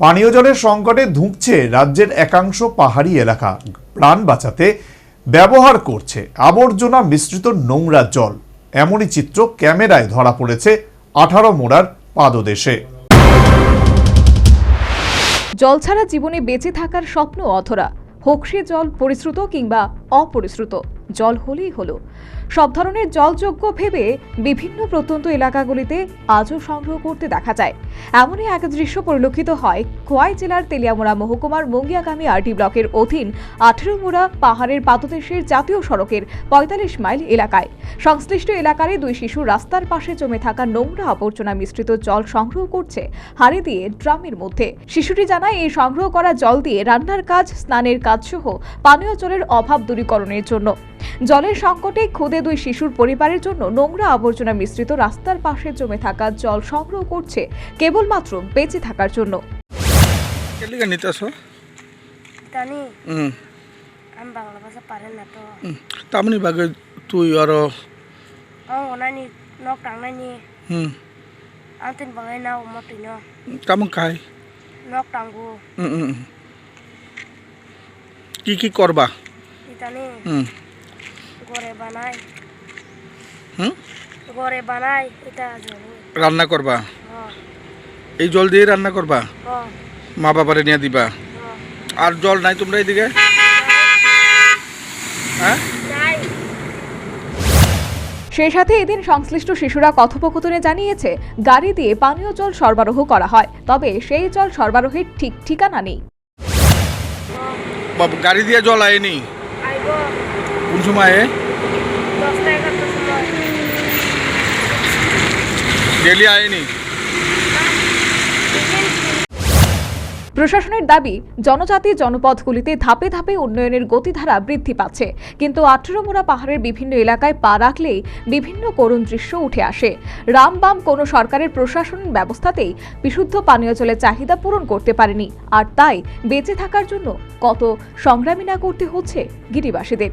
পানীয় জলের সংকটে ধুঁকছে রাজ্যের একাংশ পাহাড়ি এলাকা। প্রাণ বাঁচাতে ব্যবহার করছে আবর্জনা মিশ্রিত নোংরা জল। এমনই চিত্র ক্যামেরায় ধরা পড়েছে আঠারো মোড়ার পাদদেশে। জল ছাড়া জীবনে বেঁচে থাকার স্বপ্ন অথরা হোক সে জল পরিশ্রুত কিংবা অপরিশ্রুত। জল হলেই হলো। সব ধরনের জলযোগ্য ভেবে বিভিন্ন প্রত্যন্ত এলাকাগুলিতে আজও সংগ্রহ করতে দেখা যায়। এমনই এক দৃশ্য পরিলক্ষিত হয় খোয়াই জেলার তেলিয়ামোড়া মহকুমার মঙ্গিয়াগামী আরটি ব্লকের অধীন আঠেরোমোড়া পাহাড়ের পাদদেশের জাতীয় সড়কের পঁয়তাল্লিশ মাইল এলাকায়। সংশ্লিষ্ট এলাকারই দুই শিশু রাস্তার পাশে জমে থাকা নোংরা আবর্জনা মিশ্রিত জল সংগ্রহ করছে হাড়ি দিয়ে ড্রামের মধ্যে। শিশুটি জানায়, এই সংগ্রহ করা জল দিয়ে রান্নার কাজ, স্নানের কাজ সহ পানীয় জলের অভাব দূরীকরণের জন্য। জলের সংকটে খুদে দুই শিশুর পরিবারের জন্য নোংরা আবর্জনা মিশ্রিত রাস্তার পাশে জমে থাকা জল সংগ্রহ করছে কেবলমাত্র বেঁচে থাকার জন্য। কেলিকা নিতে আসো? জানি হুম। আমি বাংলা ভাষা পারেন না তো। তামনি বাগে তুই আর আমি ওনানি নক টাংনানি হুম। তামন খাই। নক টাঙ্গু কি কি করবা? ইতানি? হুম। বানাই। হুম? বানাই এটা জল রান্না করবা? হ এই জল দিয়ে রান্না করবা? হ মা বাবারে নিয়ে দিবা? আর জল নাই তোমরা এইদিকে হ্যাঁ? সেই সাথে এদিন সংশ্লিষ্ট শিশুরা কথোপকথনে জানিয়েছে গাড়ি দিয়ে পানীয় জল সরবরাহ করা হয় তবে সেই জল সরবরাহের ঠিক ঠিকানা নেই। গাড়ি দিয়ে জল আয়নি? ডেলি আয়নি প্রশাসনের দাবি, জনজাতি জনপদগুলিতে ধাপে ধাপে উন্নয়নের গতিধারা বৃদ্ধি পাচ্ছে। কিন্তু আঠেরোমোড়া পাহাড়ের বিভিন্ন এলাকায় পা রাখলেই বিভিন্ন করুণ দৃশ্য উঠে আসে। রামবাম কোনো সরকারের প্রশাসন ব্যবস্থাতেই বিশুদ্ধ পানীয় জলের চাহিদা পূরণ করতে পারেনি। আর তাই বেঁচে থাকার জন্য কত সংগ্রামী না করতে হচ্ছে গিরিবাসীদের।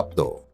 アッと。